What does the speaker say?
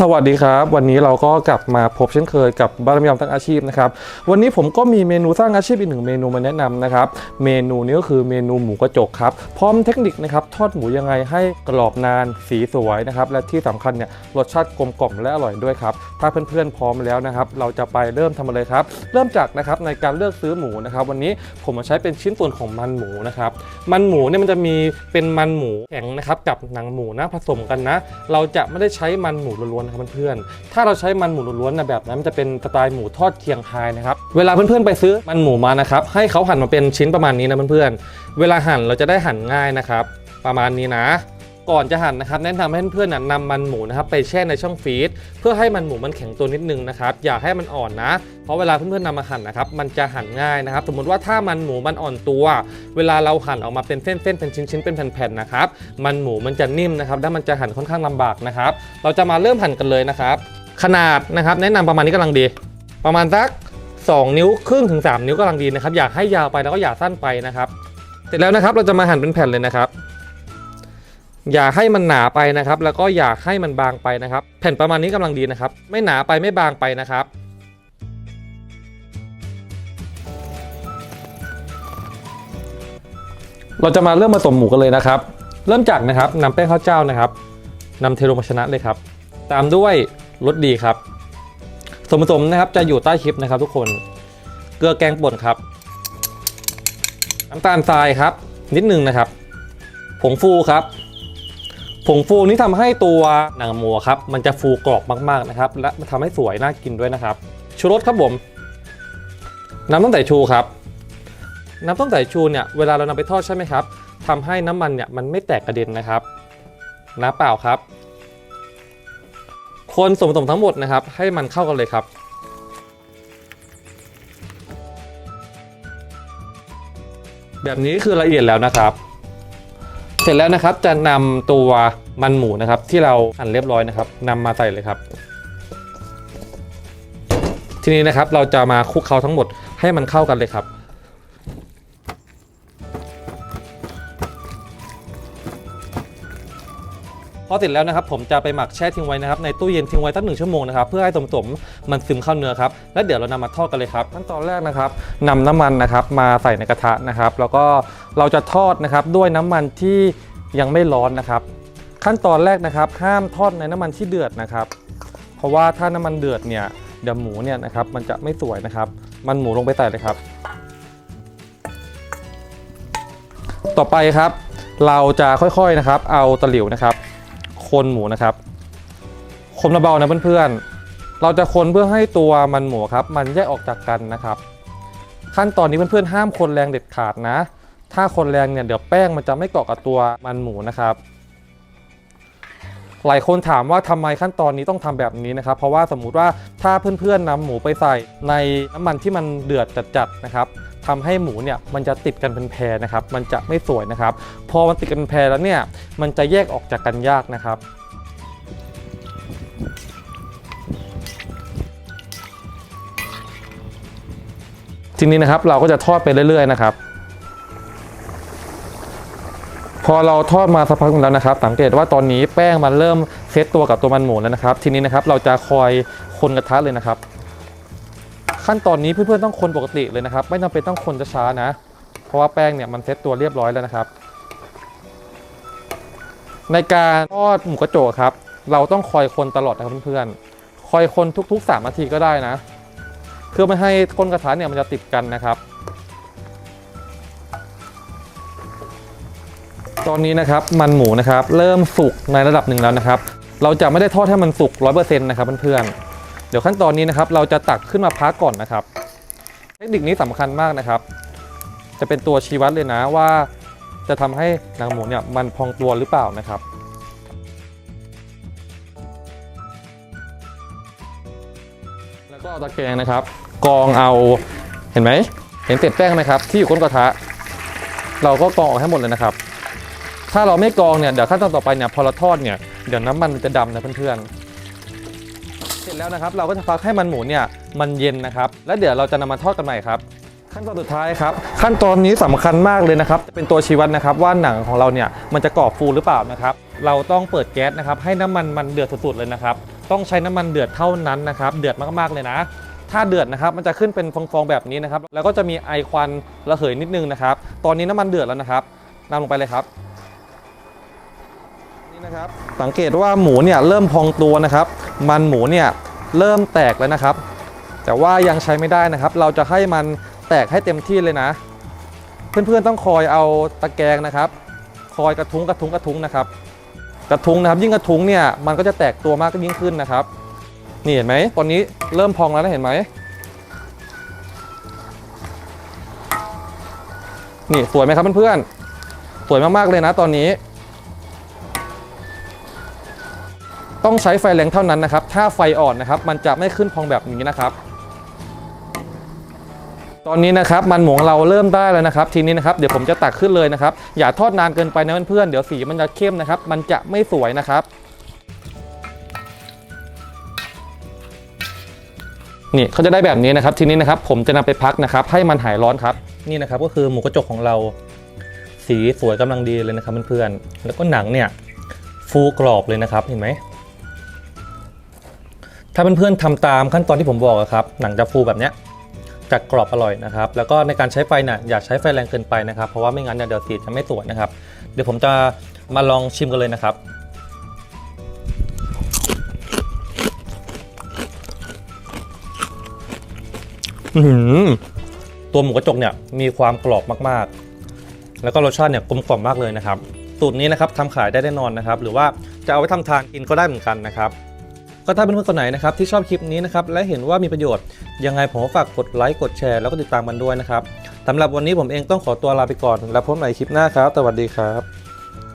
สวัสดีครับ วันนี้เราก็กลับมาพบเช่นเคยกับบารมียอมตั้งอาชีพนะครับวันนี้ผมก็มีเมนูสร้างอาชีพอีกหนึ่งเมนูมาแนะนำนะครับเมนูนี้ก็คือเมนูหมูกระจกครับพร้อมเทคนิคนะครับทอดหมูยังไงให้กรอบนานสีสวยนะครับและที่สำคัญเนี่ยรสชาติกลมกล่อมและอร่อยด้วยครับถ้าเพื่อนๆพร้อมแล้วนะครับเราจะไปเริ่มทำเลยครับเริ่มจากนะครับในการเลือกซื้อหมูนะครับวันนี้ผมมาใช้เป็นชิ้นส่วนของมันหมูนะครับมันหมูเนี่ยมันจะมีเป็นมันหมูแข็งนะครับกับหนังหมูนะผสมกันนะเราจะไม่ได้ใช้มันหมูล้วนนะครับเพื่อนๆ ถ้าเราใช้มันหมูล้วนๆนะแบบนั้นมันจะเป็นสไตล์หมูทอดเคียงไฮนะครับ เวลาเพื่อนๆไปซื้อมันหมูมานะครับ ให้เขาหั่นมาเป็นชิ้นประมาณนี้นะเพื่อนๆ เวลาหั่นเราจะได้หั่นง่ายนะครับ ประมาณนี้นะ ก่อนจะหั่นนะครับแนะนำให้เพื่อนๆนำมันหมูนะครับไปแช่ในช่องฟรีซเพื่อให้มันหมูมันแข็งตัวนิดนึงนะครับอย่าให้มันอ่อนนะ เพราะเวลาเพื่อนๆนำมาหั่นนะครับมันจะหั่นง่ายนะครับ สมมติว่าถ้ามันหมูมันอ่อนตัว เวลาเราหั่นออกมาเป็นเส้นๆเป็นชิ้นๆเป็นแผ่นๆนะครับมันหมูมันจะนิ่มนะครับแล้วมันจะหั่นค่อนข้างลำบากนะครับ เราจะมาเริ่มหั่นกันเลยนะครับ ขนาดนะครับแนะนำประมาณนี้กำลังดี ประมาณสัก 2 นิ้วครึ่งถึง 3 นิ้วกำลังดีนะครับ อย่าให้ยาวไปแล้วก็อย่าสั้นไปนะครับ เสร็จแล้วนะครับเราจะมาหั่นเป็นแผ่นเลยนะครับ อย่าให้มันหนาไปนะครับ แล้วก็อย่าให้มันบางไปนะครับ แผ่นประมาณนี้กำลังดีนะครับ ไม่หนาไปไม่บางไปนะครับเราจะมาเริ่มผสมหมูกันเลยนะครับ เริ่มจากนะครับนำแป้งข้าวเจ้านะครับนำเทลงภาชนะเลยครับ ตามด้วยรสดีครับส่วนผสมนะครับจะอยู่ใต้คลิปนะครับ ทุกคน เกลือแกงป่นครับ น้ำตาลทรายครับ นิดนึงนะครับ ผงฟูครับ ผงฟูนี่ทำให้ตัวหนังหมูครับมันจะฟูกรอบมากๆนะครับ และมันทำให้สวยน่ากินด้วยนะครับ ชูรสครับผม น้ำต้มสายชูครับ น้ำต้มสายชูเนี่ยเวลาเรานำไปทอดใช่ไหมครับทำให้น้ำมันเนี่ยมันไม่แตกกระเด็นนะครับน้ำเปล่าครับ คนส่วนผสมทั้งหมดนะครับ ให้มันเข้ากันเลยครับแบบนี้คือละเอียดแล้วนะครับ เสร็จแล้วนะครับจะนำตัวมันหมูนะครับ ที่เราหั่นเรียบร้อยนะครับนำมาใส่เลยครับ ทีนี้นะครับเราจะมาคลุกเคล้าทั้งหมดให้มันเข้ากันเลยครับ พอเสร็จแล้วนะครับผมจะไปหมักแช่ทิ้งไว้นะครับในตู้เย็นทิ้งไว้ตั้งหนึ่งชั่วโมงนะครับเพื่อให้สมสมมันซึมเข้าเนื้อครับแล้วเดี๋ยวเรานำมาทอดกันเลยครับขั้นตอนแรกนะครับนำน้ำมันนะครับมาใส่ในกระทะนะครับ แล้วก็เราจะทอดนะครับด้วยน้ำมันที่ยังไม่ร้อนนะครับ ขั้นตอนแรกนะครับ ห้ามทอดในน้ำมันที่เดือดนะครับ เพราะว่าถ้าน้ำมันเดือดเนี่ยเดี๋ยวหมูเนี่ยนะครับมันจะไม่สวยนะครับ มันหมูลงไปใส่เลยครับ ต่อไปครับ เราจะค่อยๆนะครับ เอาตะหลิวนะครับ คนหมูนะครับคนเบาๆนะเพื่อนๆ เราจะคนเพื่อให้ตัวมันหมูครับ มันแยกออกจากกันนะครับ ขั้นตอนนี้เพื่อนๆห้ามคนแรงเด็ดขาดนะ ถ้าคนแรงเนี่ยเดี๋ยวแป้งมันจะไม่เกาะกับตัวมันหมูนะครับ หลายคนถามว่าทำไมขั้นตอนนี้ต้องทำแบบนี้นะครับ เพราะว่าสมมุติว่าถ้าเพื่อนๆนำหมูไปใส่ในน้ำมันที่มันเดือดจัดๆนะครับ ทำให้หมูเนี่ยมันจะติดกันเป็นแพรนะครับ มันจะไม่สวยนะครับ พอมันติดกันเป็นแพรแล้วเนี่ยมันจะแยกออกจากกันยากนะครับทีนี้นะครับเราก็จะทอดไปเรื่อยๆนะครับ พอเราทอดมาสักพักนึงแล้วนะครับ สังเกตว่าตอนนี้แป้งมันเริ่มเซตตัวกับตัวมันหมูแล้วนะครับ ทีนี้นะครับเราจะคอยคนกระทะเลยนะครับ ขั้นตอนนี้เพื่อนๆต้องคนปกติเลยนะครับ ไม่จำเป็นต้องคนจะช้านะ เพราะว่าแป้งเนี่ยมันเซ็ตตัวเรียบร้อยแล้วนะครับ ในการทอดหมูกระโจกครับ เราต้องคอยคนตลอดนะครับเพื่อนๆคอยคนทุกๆ3นาทีก็ได้นะเพื่อไม่ให้ก้นกระทะเนี่ยมันจะติดกันนะครับ ตอนนี้นะครับมันหมูนะครับ เริ่มสุกในระดับหนึ่งแล้วนะครับ เราจะไม่ได้ทอดให้มันสุกร้อยเปอร์เซ็นต์นะครับเพื่อนๆ เดี๋ยวขั้นตอนนี้นะครับเราจะตักขึ้นมาพักก่อนนะครับ เทคนิคนี้สำคัญมากนะครับ จะเป็นตัวชี้วัดเลยนะว่าจะทำให้หนังหมูเนี่ยมันพองตัวหรือเปล่านะครับแล้วก็เอาตะแกรงนะครับกรองเอาเห็นไหมเห็นเศษแป้งไหมครับที่อยู่ก้นกระทะ เราก็กรองออกให้หมดเลยนะครับ ถ้าเราไม่กรองเนี่ยเดี๋ยวขั้นตอนต่อไปเนี่ยพอเราทอดเนี่ยเดี๋ยวน้ำมันมันจะดำนะเพื่อนๆ เสร็จแล้วนะครับ เราก็จะพักให้มันหมูเนี่ยมันเย็นนะครับ แล้วเดี๋ยวเราจะนำมาทอดกันใหม่ครับ ขั้นตอนสุดท้ายครับ ขั้นตอนนี้สำคัญมากเลยนะครับ เป็นตัวชี้วัดนะครับว่าหนังของเราเนี่ยมันจะกรอบฟูหรือเปล่านะครับ เราต้องเปิดแก๊สนะครับ ให้น้ำมันมันเดือดสุดๆเลยนะครับ ต้องใช้น้ำมันเดือดเท่านั้นนะครับ เดือดมากๆเลยนะ ถ้าเดือดนะครับ มันจะขึ้นเป็นฟองๆแบบนี้นะครับ แล้วก็จะมีไอควันระเหยนิดนึงนะครับ ตอนนี้น้ำมันเดือดแล้วนะครับนำลงไปเลยครับ นี่นะครับสังเกตว่าหมูเนี่ยเริ่มพองตัวนะครับ มันหมูเนี่ยเริ่มแตกแล้วนะครับ แต่ว่ายังใช้ไม่ได้นะครับ เราจะให้มันแตกให้เต็มที่เลยนะ เพื่อนๆต้องคอยเอาตะแกรงนะครับ คอยกระทุ้งกระทุ้งกระทุ้งนะครับ กระทุ้งนะครับยิ่งกระทุ้งเนี่ยมันก็จะแตกตัวมากยิ่งขึ้นนะครับนี่เห็นไหมตอนนี้เริ่มพองแล้วนะเห็นไหมนี่สวยไหมครับเพื่อนๆสวยมากๆเลยนะตอนนี้ ต้องใช้ไฟแรงเท่านั้นนะครับ ถ้าไฟอ่อนนะครับ มันจะไม่ขึ้นพองแบบนี้นะครับ ตอนนี้นะครับมันหมูของเราเริ่มได้แล้วนะครับ ทีนี้นะครับเดี๋ยวผมจะตักขึ้นเลยนะครับ อย่าทอดนานเกินไปนะเพื่อนๆเดี๋ยวสีมันจะเข้มนะครับ มันจะไม่สวยนะครับนี่เขาจะได้แบบนี้นะครับ ทีนี้นะครับ ผมจะนำไปพักนะครับ ให้มันหายร้อนครับ นี่นะครับก็คือหมูกระจกของเรา สีสวยกำลังดีเลยนะครับเพื่อนๆแล้วก็หนังเนี่ยฟูกรอบเลยนะครับเห็นไหม ถ้าเพื่อนๆทำตามขั้นตอนที่ผมบอกอะครับหนังจะฟูแบบเนี้ยจะกรอบอร่อยนะครับ แล้วก็ในการใช้ไฟเนี่ยอย่าใช้ไฟแรงเกินไปนะครับ เพราะว่าไม่งั้นเนี่ยเดี๋ยวสีจะไม่สวยนะครับ เดี๋ยวผมจะมาลองชิมกันเลยนะครับหือตัวหมูกระจกเนี่ยมีความกรอบมากๆ แล้วก็รสชาติเนี่ยกลมกล่อมมากเลยนะครับสูตรนี้นะครับทำขายได้แน่นอนนะครับ หรือว่าจะเอาไว้ทำทานกินก็ได้เหมือนกันนะครับ ก็ถ้าเป็นเพื่อนๆคนไหนนะครับที่ชอบคลิปนี้นะครับและเห็นว่ามีประโยชน์ยังไงผมก็ฝากกดไลค์กดแชร์แล้วก็ติดตามมันด้วยนะครับสำหรับวันนี้ผมเองต้องขอตัวลาไปก่อน แล้วพบกันใหม่คลิปหน้าครับ สวัสดีครับ